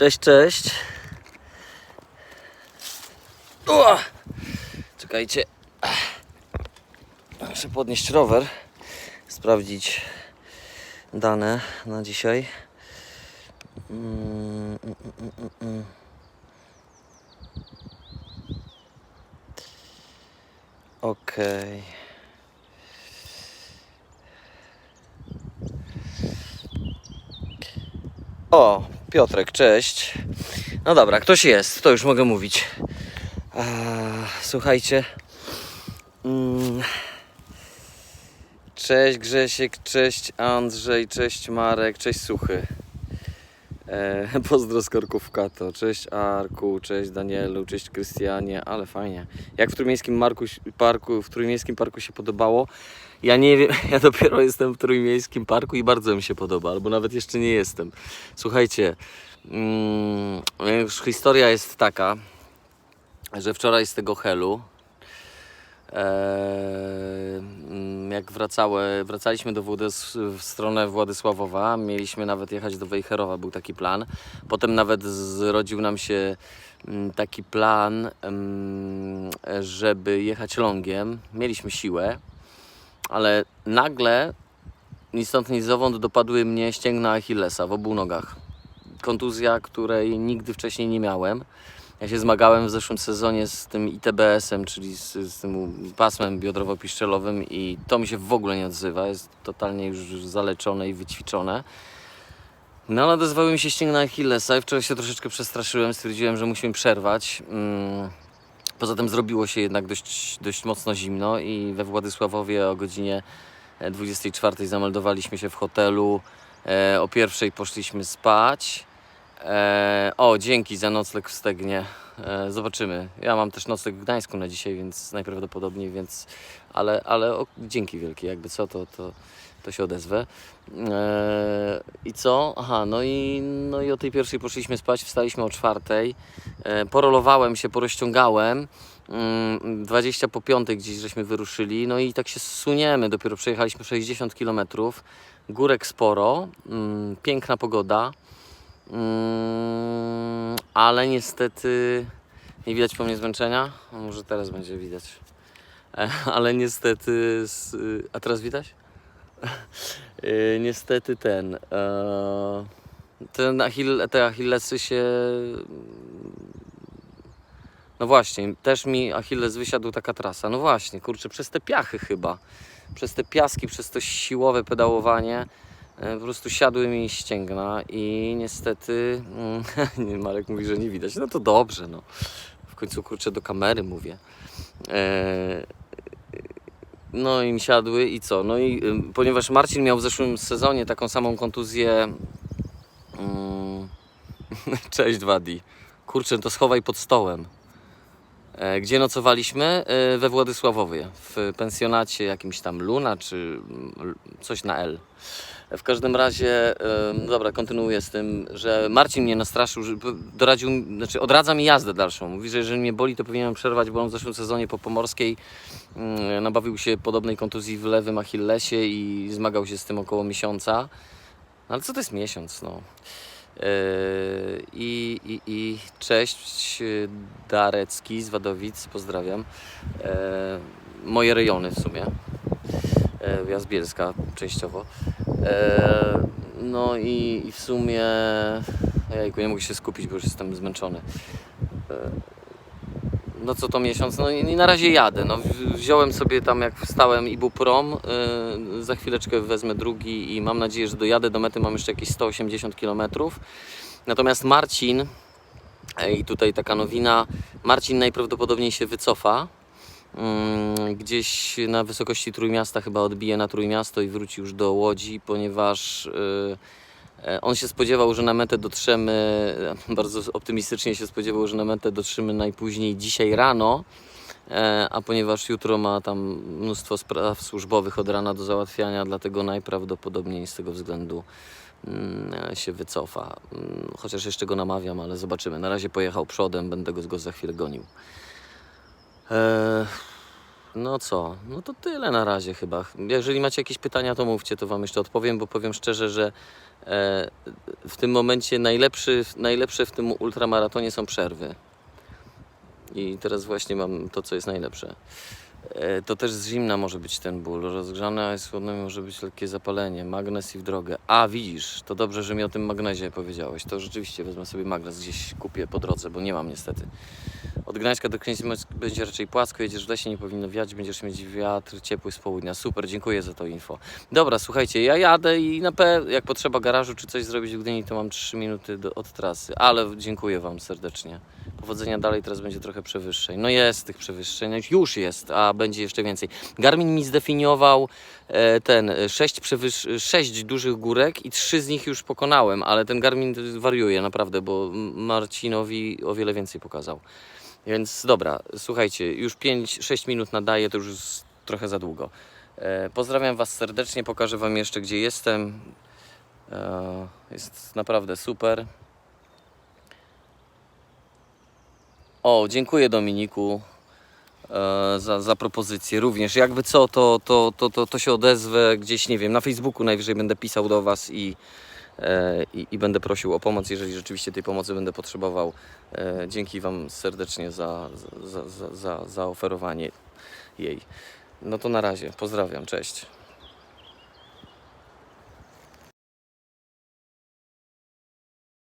Cześć, cześć. Ua! Czekajcie. Muszę podnieść rower, sprawdzić dane na dzisiaj. Okej. O, Piotrek, cześć. No dobra, ktoś jest, to już mogę mówić. Słuchajcie. Mm. Cześć Grzesiek, cześć Andrzej, cześć Marek, cześć Suchy. E, pozdro z Korkówkato, cześć Arku, cześć Danielu, cześć Krystianie, ale fajnie. Jak w Trójmiejskim Marku, parku, w Trójmiejskim Parku się podobało? Ja nie wiem, ja dopiero jestem w Trójmiejskim Parku i bardzo mi się podoba, albo nawet jeszcze nie jestem. Słuchajcie, mm, już historia jest taka, że wczoraj z tego helu, e, jak wracały, wracaliśmy do Włodys, w stronę Władysławowa, mieliśmy nawet jechać do Wejherowa, był taki plan. Potem nawet zrodził nam się mm, taki plan, mm, żeby jechać longiem. Mieliśmy siłę, ale nagle ni stąd ni zowąd dopadły mnie ścięgna Achillesa w obu nogach. Kontuzja, której nigdy wcześniej nie miałem. Ja się zmagałem w zeszłym sezonie z tym ITBS-em, czyli z, z tym pasmem biodrowo-piszczelowym i to mi się w ogóle nie odzywa. Jest totalnie już zaleczone i wyćwiczone. No ale odezwały mi się ścięgna Achillesa i wczoraj się troszeczkę przestraszyłem. Stwierdziłem, że musimy przerwać. Mm. Poza tym zrobiło się jednak dość, dość mocno zimno i we Władysławowie o godzinie e, 24 zameldowaliśmy się w hotelu. E, o pierwszej poszliśmy spać. E, o, dzięki za nocleg w Stegnie. E, zobaczymy. Ja mam też nocleg w Gdańsku na dzisiaj, więc najprawdopodobniej, więc... Ale, ale o, dzięki wielkie, jakby co, to, to, to się odezwę. E, I co? Aha, no i, no i o tej pierwszej poszliśmy spać, wstaliśmy o czwartej. E, porolowałem się, porozciągałem. Mm, 20 po piątej gdzieś żeśmy wyruszyli, no i tak się suniemy, dopiero przejechaliśmy 60 km, górek sporo, mm, piękna pogoda, mm, ale niestety nie widać po mnie zmęczenia, a może teraz będzie widać, E, ale niestety, s- a teraz widać? E, niestety ten, e, ten Achille, te Achillesy się no właśnie, też mi Achilles wysiadł taka trasa. No właśnie, kurczę, przez te piachy chyba. Przez te piaski, przez to siłowe pedałowanie po prostu siadły mi ścięgna i niestety mm, Marek mówi, że nie widać. No to dobrze, no. W końcu kurczę do kamery mówię. E, no i siadły i co? No i ym, ponieważ Marcin miał w zeszłym sezonie taką samą kontuzję mm, Cześć Wadi. Kurczę, to schowaj pod stołem. E, Gdzie nocowaliśmy? E, We Władysławowie, w pensjonacie jakimś tam Luna, czy mm, coś na L. W każdym razie, dobra, kontynuuję z tym, że Marcin mnie nastraszył, że doradził, znaczy odradza mi jazdę dalszą. Mówi, że jeżeli mnie boli, to powinienem przerwać, bo on w zeszłym sezonie po Pomorskiej mm, nabawił się podobnej kontuzji w lewym Achillesie i zmagał się z tym około miesiąca. No ale co to jest miesiąc, no? Yy, I, i, I cześć yy, Darecki z Wadowic, pozdrawiam. Yy, Moje rejony w sumie. Yy, Wjazd Bielska częściowo. No i, i w sumie. Jajku, nie mogę się skupić, bo już jestem zmęczony. No co to miesiąc? No i na razie jadę. No, wziąłem sobie tam jak wstałem Ibuprom. Yy, za chwileczkę wezmę drugi i mam nadzieję, że dojadę do mety. Mam jeszcze jakieś 180 km. Natomiast Marcin, i tutaj taka nowina, Marcin najprawdopodobniej się wycofa. Mm, Gdzieś na wysokości Trójmiasta chyba odbije na Trójmiasto i wróci już do Łodzi, ponieważ e, on się spodziewał, że na metę dotrzemy, e, bardzo optymistycznie się spodziewał, że na metę dotrzemy najpóźniej dzisiaj rano, e, a ponieważ jutro ma tam mnóstwo spraw służbowych od rana do załatwiania, dlatego najprawdopodobniej z tego względu mm, się wycofa. Mm, Chociaż jeszcze go namawiam, ale zobaczymy. Na razie pojechał przodem, będę go, go za chwilę gonił. E, No co? No to tyle na razie chyba. Jeżeli macie jakieś pytania, to mówcie, to Wam jeszcze odpowiem, bo powiem szczerze, że e, w tym momencie najlepszy, najlepsze w tym ultramaratonie są przerwy. I teraz właśnie mam to, co jest najlepsze. E, To też z zimna może być ten ból. Rozgrzana jest chłodno może być lekkie zapalenie. Magnes i w drogę. A widzisz, to dobrze, że mi o tym magnezie powiedziałeś. To rzeczywiście wezmę sobie magnes gdzieś kupię po drodze, bo nie mam niestety. Od Gdańska do Krynicy będzie raczej płasko, jedziesz w lesie, nie powinno wiać, będziesz mieć wiatr ciepły z południa. Super, dziękuję za to info. Dobra, słuchajcie, ja jadę i na P, jak potrzeba garażu czy coś zrobić w Gdyni, to mam 3 minuty do, od trasy, ale dziękuję Wam serdecznie. Powodzenia dalej, teraz będzie trochę przewyższeń. No jest tych przewyższeń, już jest, a będzie jeszcze więcej. Garmin mi zdefiniował e, ten 6 przewyż... sześć dużych górek i trzy z nich już pokonałem, ale ten Garmin wariuje naprawdę, bo Marcinowi o wiele więcej pokazał. Więc dobra, słuchajcie, już 5-6 minut nadaję, to już trochę za długo. E, pozdrawiam Was serdecznie, pokażę Wam jeszcze gdzie jestem. E, jest naprawdę super. O, dziękuję Dominiku e, za, za propozycję również. Jakby co, to, to, to, to, to się odezwę gdzieś, nie wiem, na Facebooku najwyżej będę pisał do Was i, e, i, i będę prosił o pomoc, jeżeli rzeczywiście tej pomocy będę potrzebował. E, dzięki Wam serdecznie za, za, za, za, za oferowanie jej. No to na razie, pozdrawiam, cześć.